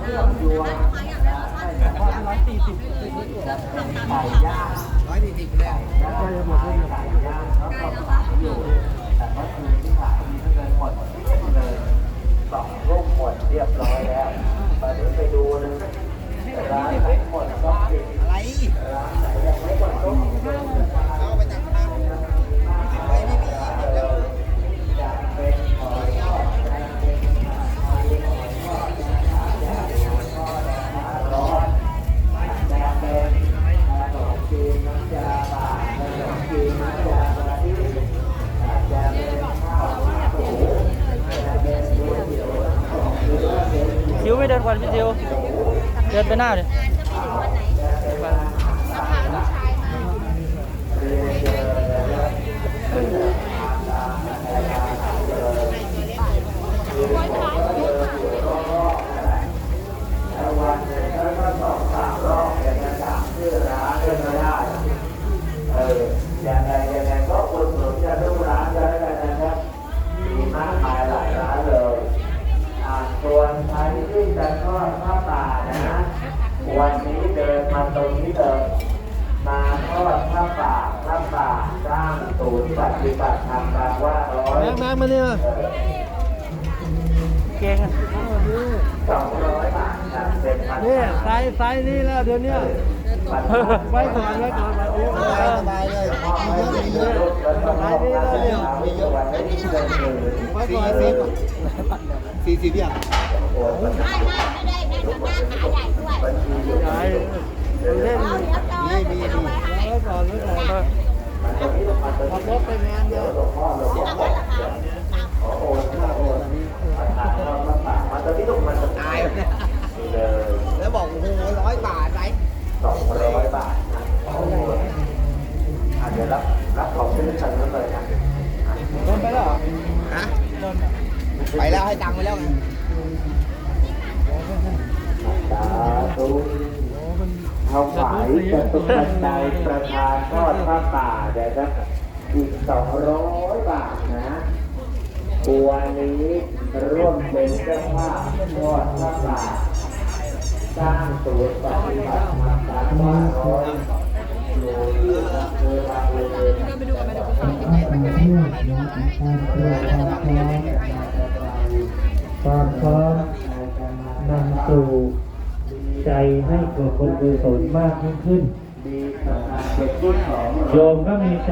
เครื่องยวนว่าร้อยสี่สิบไก่ยากร้อยสี่สิบแล้วก็จะหมดเลยไก่ย่างแล้วก็ขายอยู่แต่ว่าคือที่ขา คิวไม่เดินก่อนพี่คิวเดินไปหน้าเลย ผ้าป่านะ วันนี้เดินมาตรงนี้เลยมาทอดผ้าป่าผ้าป่าสร้างศูนย์ปฏิบัติธรรมบางว่าร้อยแม็กแม็กมาเนี่ยเออเก่งอะสองร้อยบาทครับเป็นพันนี่ไซส์ไซส์นี่แล้วเดี๋ยวเนี้ยพันไว้ก่อนไว้ก่อนไว้โอ้สบายสบายเลย เลยไว้ก่อนสี่สี่สิบอย่างโอ้ยไม่ไม่ไม่ได้ได้ทำหน้าขาใหญ่ด้วยบัญชีอยู่เล่นนี่มีมีไว้ก่อนไว้ก่อนขับรถไปเดีเดี๋ย ยว วหลวงพ่อเราบอกว่าขอโอนขอโอนประธานเรามาฝากมันตอนนี้ตรงมันตรง ตาย นี้เลย แล้วบอกโอ้โหร้อยบาทไร สองร้อยบาทนะอาจจะรับรับของที่ฉันนั้นเลยนะ โดนไปแล้วเหรอ ฮะ โดนอะ ไปแล้วให้ตังค์ไปแล้วไงสาธุถวายจตุปัจจัยประธานทอดผ้าป่าเดี๋ยวนะอีกสองร้อยบาทนะตัวนี้ร่วมเป็นเจ้าภาพทอดผ้าป่าสร้างศูนย์ปฏิบัติธรรมการว่าร้อยโลที่อำเภอบางเลนต ใจให้เกิดคนกุศลมากยิ่งขึ้น โยมก็มี